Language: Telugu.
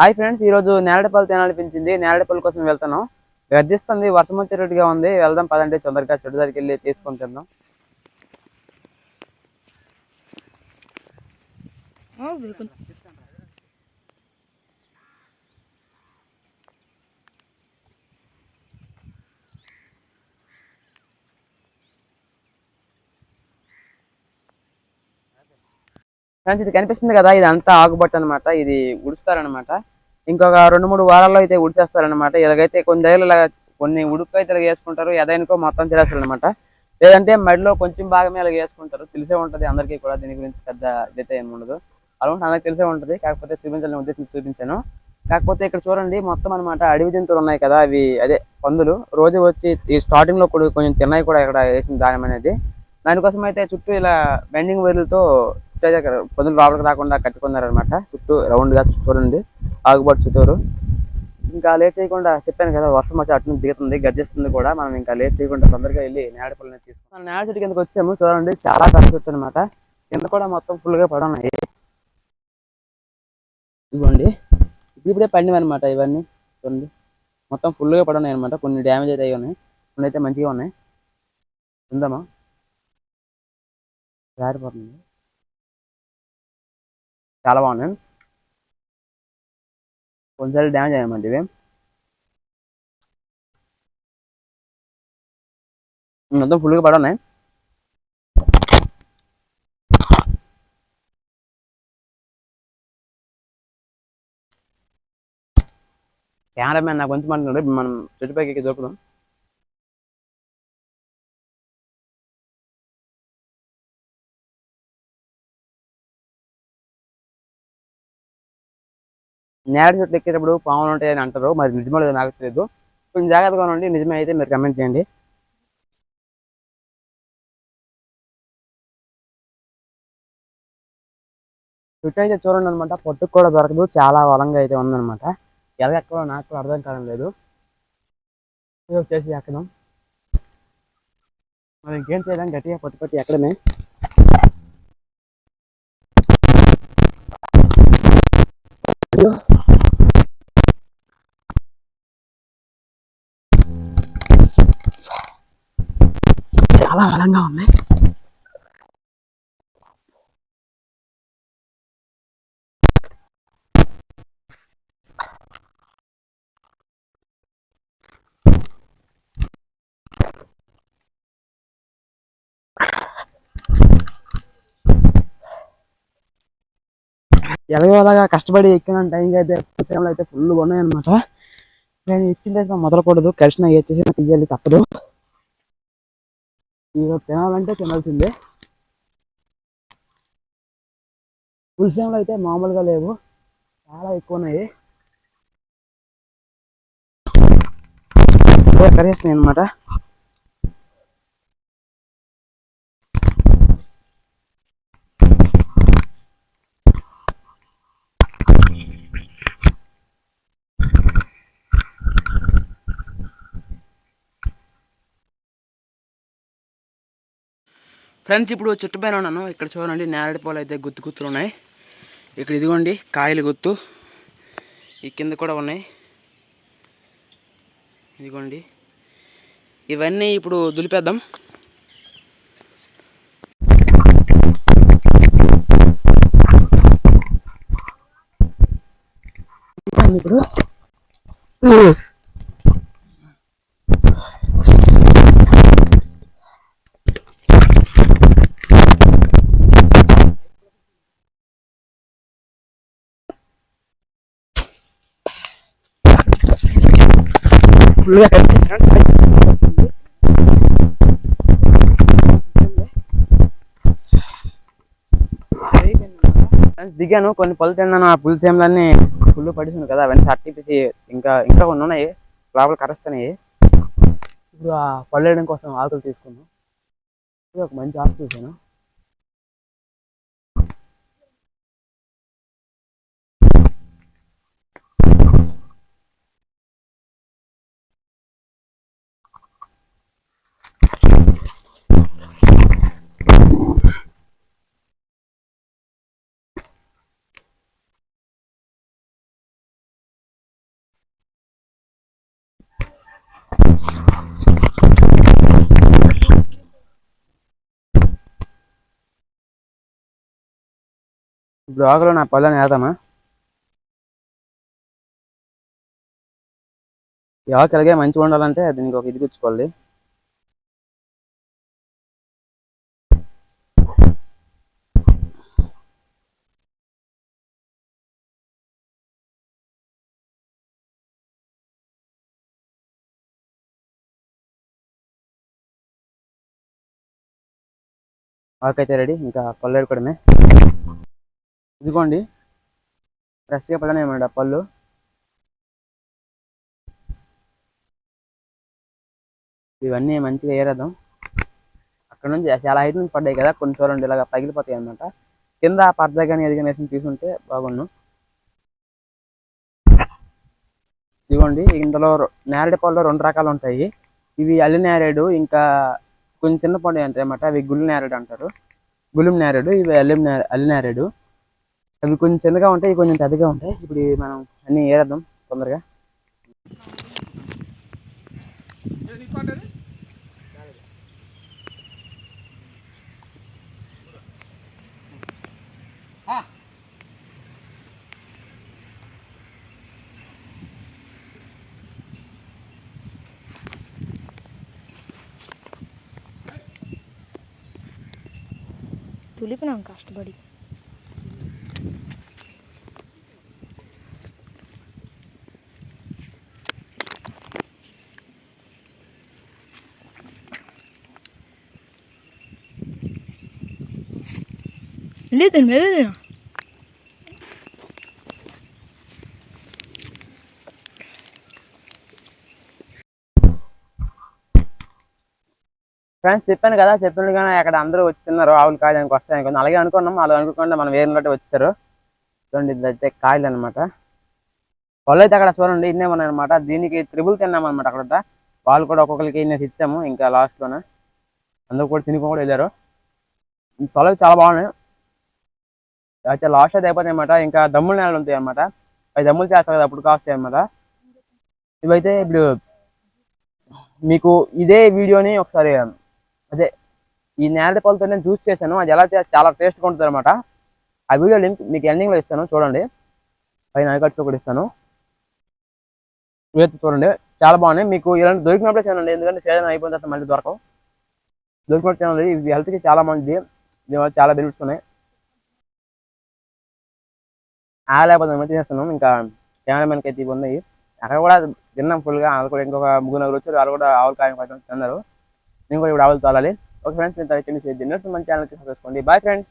హాయ్ ఫ్రెండ్స్ ఈ రోజు నేలడపల్లి తినాలనిపించింది నేలడపల్లి కోసం వెళ్తాను గర్జిస్తుంది వర్షం వచ్చేటట్టుగా ఉంది. వెళ్దాం పదండి తొందరగా చెట్టు దగ్గరికి వెళ్ళి తీసుకొని తిందాం. ఫ్రెండ్స్ ఇది కనిపిస్తుంది కదా ఇది అంతా ఆకుబట్ట అనమాట ఇది ఉడుస్తారనమాట ఇంకొక రెండు మూడు వారాల్లో అయితే ఉడిచేస్తారనమాట ఇలాగైతే కొన్ని దగ్గర ఇలా కొన్ని ఉడుకు అయితే ఇలా వేసుకుంటారు ఎదైనకో మొత్తం చేస్తారు అనమాట లేదంటే మడిలో కొంచెం భాగమే ఇలా వేసుకుంటారు తెలిసే ఉంటది అందరికీ కూడా దీని గురించి పెద్ద ఇదైతే ఏమి ఉండదు. అలా అందరికి తెలిసే ఉంటది కాకపోతే చూపించాలని ఉద్దేశం చూపించాను. కాకపోతే ఇక్కడ చూడండి మొత్తం అనమాట అడవి జంతువులు ఉన్నాయి కదా అవి అదే పందులు. రోజు వచ్చి ఈ స్టార్టింగ్లో కూడా కొంచెం తిన్నాయి కూడా ఇక్కడ వేసిన దానం అనేది. దానికోసం అయితే చుట్టూ ఇలా బెండింగ్ వైర్లతో చుట్టూ అయితే లోపలికి రాకుండా కట్టుకున్నారనమాట చుట్టూ రౌండ్గా చూడండి ఆగుబాటు చుట్టూరు. ఇంకా లేట్ చేయకుండా చెప్పాను కదా వర్షం వచ్చి అటు నుంచి దిగుతుంది గర్జిస్తుంది కూడా. మనం ఇంకా లేట్ చేయకుండా తొందరగా వెళ్ళి నేడపల్లిని తీసుకున్నాం నేడ చెట్టు కిందకి వచ్చాము చూడండి. చాలా పెద్ద చెట్టు అనమాట కింద కూడా మొత్తం ఫుల్గా పడి ఇవ్వండి ఇప్పుడే పండివి అనమాట ఇవన్నీ. చూడండి. మొత్తం ఫుల్గా పడి అనమాట కొన్ని డ్యామేజ్ అయితే అయ్యి ఉన్నాయి. కొన్ని అయితే మంచిగా ఉన్నాయి. ఉందామా జారిపోతుంది చాలా బాగున్నాయి. కొంచెం డ్యామేజ్ అయ్యామండి ఇవి. మొత్తం ఫుల్గా పడున్నాయి. కెమెరామ్యాన్ నాకు కొంచెం అంటున్నాడు. మనం చెట్టుపైకి ఎక్కి దొరుకుదాం. నేల చెట్లు ఎక్కేటప్పుడు పాములు ఉంటాయని అంటారు మరి నిజమో లేదో నాకు తెలియదు కొంచెం జాగ్రత్తగా ఉండండి నిజమే అయితే మీరు కమెంట్ చేయండి. చుట్టూ అయితే చూడండి అనమాట పొట్టుకు కూడా దొరకదు చాలా బలంగా అయితే ఉందనమాట ఎలా ఎక్కడో నాకు కూడా అర్థం కావడం లేదు. ఇది వచ్చేసి ఎక్కడం. మరి ఇంకేం చేయడం గట్టిగా పొట్టి పొట్టి ఎక్కడమే. Yeah. చాలా బలంగా ఉంది. ఎలాగోలాగా కష్టపడి ఎక్కిన టైంకి అయితే విషయంలో అయితే ఫుల్ ఉన్నాయి అనమాట నేను ఎక్కిన తర్వాత మొదలకూడదు. కలిసిన ఏ చేసినా తీయాలి తప్పదు. ఇక తినాలంటే తినాల్సిందే పులిసేమలు అయితే మామూలుగా లేవు. చాలా ఎక్కువ ఉన్నాయి కరేస్తున్నాయి అనమాట ఫ్రెండ్స్ ఇప్పుడు చెట్టు పైన ఉన్నాను. ఇక్కడ చూడండి నేరడి పూలు అయితే గుత్తు గుత్తులు ఉన్నాయి. ఇక్కడ ఇదిగోండి కాయలు గుత్తు. ఈ కింద కూడా ఉన్నాయి. ఇదిగోండి. ఇవన్నీ ఇప్పుడు దులిపేద్దాం. ఫుల్గా కలిసి ఫ్రెండ్స్ దిగాను కొన్ని పళ్ళు తిన్నాను ఆ పులి సేమలన్నీ ఫుల్ పడిసింది కదా అవన్నీ సర్టిపిసి ఇంకా ఇంకా కొన్ని ఉన్నాయి లోపల కరుస్తున్నాయి. ఇప్పుడు ఆ పళ్ళు వేయడం కోసం ఆకులు తీసుకున్నాను ఇది ఒక మంచి ఆకు చూసాను ఇప్పుడు ఆకులో నా పళ్ళని వేద్దామా? ఈ ఆకు అలాగే మంచిగా ఉండాలంటే దీనికి ఒక ఇది గుచ్చుకోవాలి. ఆకైతే రెడీ ఇంకా పళ్ళు ఏరుకోవడమే. ఇదిగోండి. ఫ్రెష్గా పళ్ళనే అన్నమాట పళ్ళు ఇవన్నీ మంచిగా ఏరేద్దాం. అక్కడ నుంచి చాలా హైట్ నుంచి పడ్డాయి కదా కొన్ని చూడండి ఇలాగ పగిలిపోతాయి అనమాట కింద పర్జ కానీ ఎదిగిన వేసి తీసుకుంటే బాగుండు. ఇదిగోండి ఇందులో నేరేడు పళ్ళు రెండు రకాలు ఉంటాయి. ఇవి అల్లి నేరేడు ఇంకా కొంచెం చిన్న పండు ఉంటాయి అన్నమాట అవి గుళ్ళు నేరేడు అంటారు. గులుం నేరేడు ఇవి అల్లి అల్లి నేరేడు. అవి కొంచెం చిన్నగా ఉంటాయి కొంచెం పెద్దగా ఉంటాయి. ఇప్పుడు మనం అన్ని ఏరేద్దాం తొందరగా. తులిపినాం కష్టపడి. లేదు లేదు ఫ్రెండ్స్ చెప్పాను కదా చెప్పాను కానీ అక్కడ అందరూ వచ్చిన్నారు ఆవులు కాయడానికి వస్తాయి అనుకున్నాం అలాగే అనుకున్నాం అలా అనుకోకుండా మనం వేరే వచ్చారు చూడండి ఇది అయితే కాయలు అనమాట వాళ్ళు అయితే అక్కడ చూడండి ఇన్నే ఉన్నాయన్నమాట. దీనికి త్రిబుల్ తిన్నాం అనమాట అక్కడ వాళ్ళు కూడా ఒక్కొక్కరికి ఇన్నేసి ఇచ్చాము ఇంకా లాస్ట్లోనే అందరూ కూడా తిని కూడా వెళ్ళారు. తొలగి చాలా బాగున్నాయి. అయితే లాస్ట్ అయితే అయిపోతాయి అనమాట ఇంకా దమ్ముల నేలలు ఉంటాయి అనమాట అవి దమ్ములు చేస్తారు కదా అప్పుడు కాస్తాయి అనమాట ఇవైతే ఇప్పుడు మీకు ఇదే వీడియోని ఒకసారి అదే ఈ నేల పొలతో నేను జ్యూస్ చేశాను. అది ఎలా చాలా టేస్ట్గా ఉంటుంది అనమాట ఆ వీడియో లింక్ మీకు ఎండింగ్లో ఇస్తాను చూడండి. పైన ఐకట్స్ కూడా ఇస్తాను. ఇవైతే చూడండి చాలా బాగున్నాయి. మీకు ఇలాంటి దొరికినప్పుడే చేయండి ఎందుకంటే సీజన్ అయిపోయిన తర్వాత మళ్ళీ దొరకవు. దొరికినప్పుడు చేయండి ఇది హెల్త్కి చాలా మంచిది. దీనివల్ల చాలా బెనిఫిట్స్ ఉన్నాయి. ఆగలేకపోతే లేకపోతే మేము తినేస్తున్నాం ఇంకా కెమెరామెన్కి అయితే ఇవి ఉన్నాయి అక్కడ కూడా తిన్నాం ఫుల్గా. వాళ్ళు కూడా ఇంకొక ముగ్గురు నలుగురు వచ్చారు. వాళ్ళు కూడా ఆవులు కాయం కొంచెం తిన్నారు. నేను కూడా ఇప్పుడు ఆవులు తోలాలి ఓకే ఫ్రెండ్స్ నేను తగ్గించి మంచి ఛానల్కి సబ్స్క్రైబ్ చేసుకోండి. Bye friends.